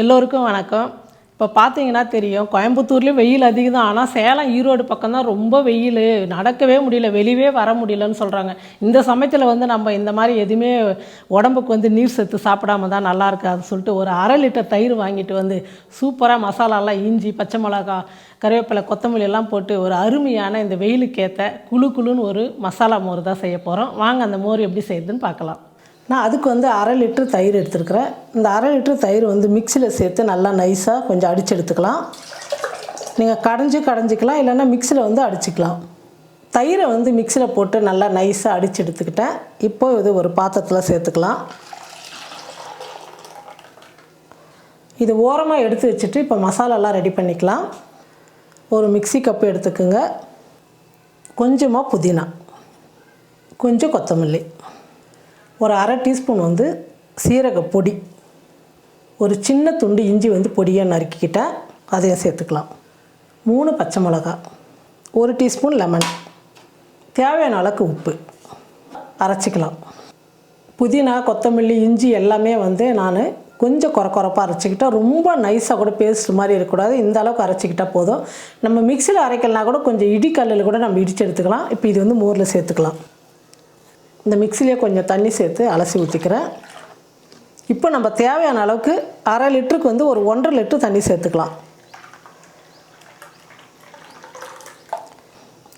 எல்லோருக்கும் வணக்கம். இப்போ பார்த்தீங்கன்னா தெரியும் கோயம்புத்தூர்லேயும் வெயில் அதிகம். தான் ஆனால் சேலம் ஈரோடு பக்கம் தான் ரொம்ப வெயில். நடக்கவே முடியல வெளியவே வர முடியலன்னு சொல்கிறாங்க இந்த சமயத்தில் வந்து நம்ம இந்த மாதிரி எதுவுமே உடம்புக்கு வந்து நீர் சத்து சாப்பிடாம தான் நல்லா இருக்காதுன்னு சொல்லிட்டு ஒரு அரை லிட்டர் தயிர் வாங்கிட்டு வந்து சூப்பராக மசாலாலாம் இஞ்சி பச்சை மிளகா கருவேப்பிலை கொத்தமல்லி எல்லாம் போட்டு ஒரு அருமையான இந்த வெயிலுக்கேற்ற குழு குழுன்னு ஒரு மசாலா மோர் தான் செய்ய போகிறோம் வாங்க அந்த மோர் எப்படி செய்யுதுன்னு பார்க்கலாம். நான் அதுக்கு வந்து அரை லிட்ரு தயிர் எடுத்துருக்குறேன். இந்த அரை லிட்ரு தயிர் வந்து மிக்சியில் சேர்த்து நல்லா நைஸாக கொஞ்சம் அடித்து எடுத்துக்கலாம். நீங்கள் கடைஞ்சி கடைஞ்சிக்கலாம் இல்லைன்னா மிக்சியில் வந்து அடிச்சுக்கலாம். தயிரை வந்து மிக்சியில் போட்டு நல்லா நைஸாக அடித்து எடுத்துக்கிட்டேன். இப்போ இது ஒரு பாத்திரத்தில் சேர்த்துக்கலாம். இது ஓரமாக எடுத்து வச்சுட்டு இப்போ மசாலாலாம் ரெடி பண்ணிக்கலாம். ஒரு மிக்ஸி கப்பு எடுத்துக்கோங்க. கொஞ்சமாக புதினா. கொஞ்சம் கொத்தமல்லி. ஒரு அரை டீஸ்பூன் வந்து சீரக பொடி ஒரு சின்ன துண்டு இஞ்சி வந்து பொடியாக நறுக்கிக்கிட்டால் அதையும் சேர்த்துக்கலாம். மூணு பச்சை மிளகா ஒரு டீஸ்பூன் லெமன். தேவையான அளவுக்கு உப்பு அரைச்சிக்கலாம். புதினா கொத்தமல்லி இஞ்சி எல்லாமே வந்து நான் கொஞ்சம் குறை குறைப்பாக அரைச்சிக்கிட்டால் ரொம்ப நைஸாக கூட பேஸ்ட் மாதிரி இருக்கக்கூடாது. இந்த அளவுக்கு அரைச்சிக்கிட்டால் போதும். நம்ம மிக்சியில் அரைக்கலனா கூட கொஞ்சம் இடிக்கல்லில் கூட நம்ம இடித்து எடுத்துக்கலாம். இப்போ இது வந்து மோரில் சேர்த்துக்கலாம். இந்த மிக்சிலேயே கொஞ்சம் தண்ணி சேர்த்து அலசி ஊற்றிக்கிறேன் இப்போ நம்ம தேவையான அளவுக்கு அரை லிட்டருக்கு வந்து ஒரு ஒன்றரை லிட்டர் தண்ணி சேர்த்துக்கலாம்.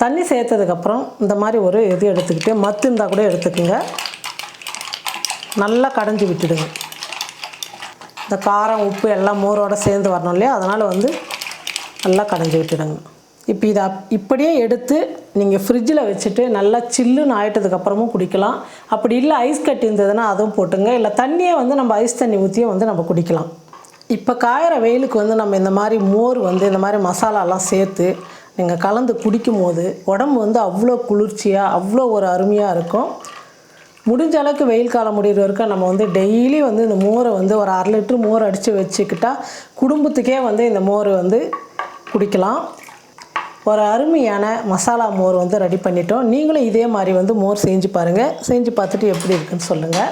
தண்ணி சேர்த்ததுக்கப்புறம் இந்த மாதிரி ஒரு இது எடுத்துக்கிட்டு மத்து இருந்தால் கூட எடுத்துக்கோங்க. நல்லா கடைஞ்சி விட்டுடுங்க. இந்த காரம் உப்பு எல்லாம் மோரோடு சேர்ந்து வரணும் இல்லையா? அதனால் வந்து நல்லா கடைஞ்சி விட்டுடுங்க. இப்போ இதை அப் இப்படியே எடுத்து நீங்கள் ஃப்ரிட்ஜில் வச்சுட்டு நல்லா சில்லுன்னு ஆயிட்டதுக்கப்புறமும் குடிக்கலாம். அப்படி இல்லை ஐஸ் கட்டி இருந்ததுன்னா அதுவும் போட்டுங்க. இல்லை தண்ணியே வந்து நம்ம ஐஸ் தண்ணி ஊற்றியும் வந்து நம்ம குடிக்கலாம். இப்போ காயிற வெயிலுக்கு வந்து நம்ம இந்த மாதிரி மோர் வந்து இந்த மாதிரி மசாலாலாம் சேர்த்து நீங்கள் கலந்து குடிக்கும் போது உடம்பு வந்து அவ்வளோ குளிர்ச்சியாக அவ்வளோ ஒரு அருமையாக இருக்கும். முடிஞ்ச அளவுக்கு வெயில் காலம் முடிகிற வரைக்கும் நம்ம வந்து டெய்லி வந்து இந்த மோரை வந்து ஒரு அரை லிட்டர் மோர் அடித்து வச்சுக்கிட்டா குடும்பத்துக்கே வந்து இந்த மோர் வந்து குடிக்கலாம். ஒரு அருமையான மசாலா மோர் வந்து ரெடி பண்ணிட்டோம். நீங்களும் இதே மாதிரி வந்து மோர் செஞ்சு பாருங்கள் செஞ்சு பார்த்துட்டு எப்படி இருக்குன்னு சொல்லுங்கள்